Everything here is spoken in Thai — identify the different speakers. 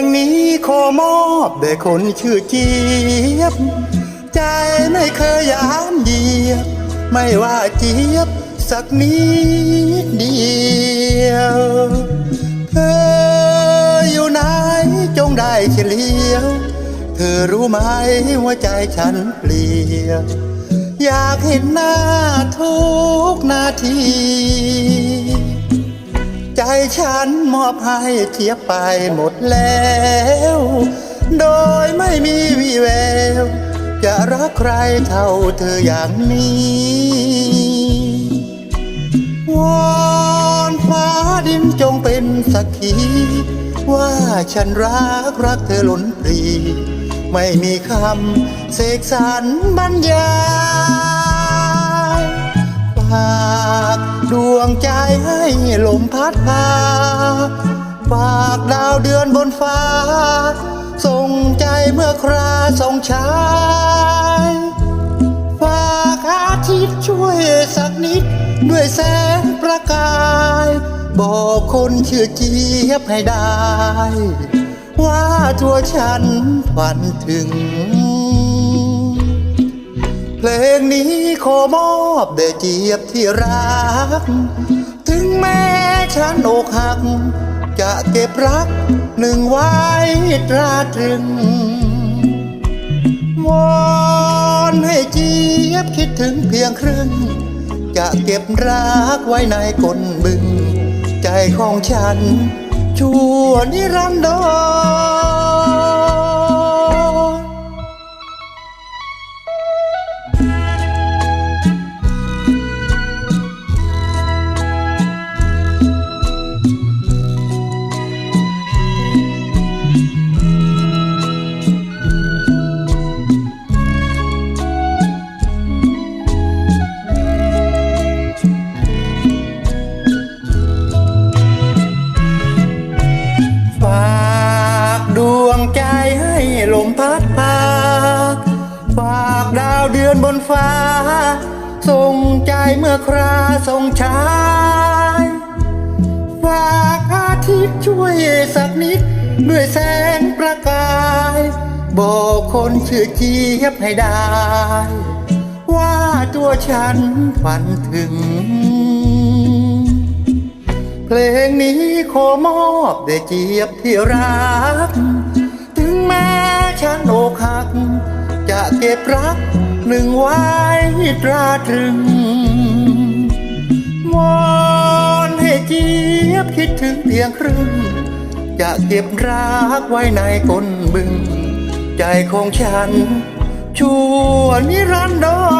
Speaker 1: งนี้ขอมอบแด่คนชื่อเจี๊ยบ ใจไม่เคยยามเยียบ ไม่ว่าเจี๊ยบสักนิดเดียวเธออยู่ไหนจงได้เฉลียวเธอรู้ไหมว่าใจฉันเปลี่ยวอยากเห็นหน้าทุกนาที ใจฉันมอบให้เทียบไปหมดแล้ว โดยไม่มีวีแวว จะรักใครเท่าเธออย่างนี้วอนฟ้าดินจงเป็นสักขีว่าฉันรักรักเธอล้นปรี ไม่มีคำเสกสรรบรรยายา วงใจให้ลมพัดพา ฝากดาวเดือนบนฟ้า ส่งใจเมื่อคราส่งชายฝากอาทิตย์ช่วยสักนิด ด้วยแสงประกาย บอกคนชื่อเจี๊ยบให้ได้ ว่าตัวฉันฝันถึง เพลงนี้ขอมอบแด่เจี๊ยบที่รัก ถึงแม้ฉันอกหัก จะเก็บรักหนึ่งไว้ตราตรึง วอนให้เจี๊ยบคิดถึงเพียงครึ่ง จะเก็บรักไว้ในก้นบึง ใจของฉันชั่วนิรันดร ใจให้ลมพัดพา ฝากดาวเดือนบนฟ้า ส่งใจเมื่อคราส่งชายฝากอาทิตย์ช่วยสักนิด ด้วยแสงประกาย บอกคนชื่อเจี๊ยบให้ได้ ว่าตัวฉันฝันถึง เพลงนี้ขอมอบแด่เจี๊ยบที่รัก แม้ฉันอกหัก จะเก็บรักหนึ่งไว้ตราตรึงวอนให้เจี๊ยบคิดถึงเพียงครึ่ง จะเก็บรักไว้ในก้นบึง ใจของฉันชั่วนิรันดร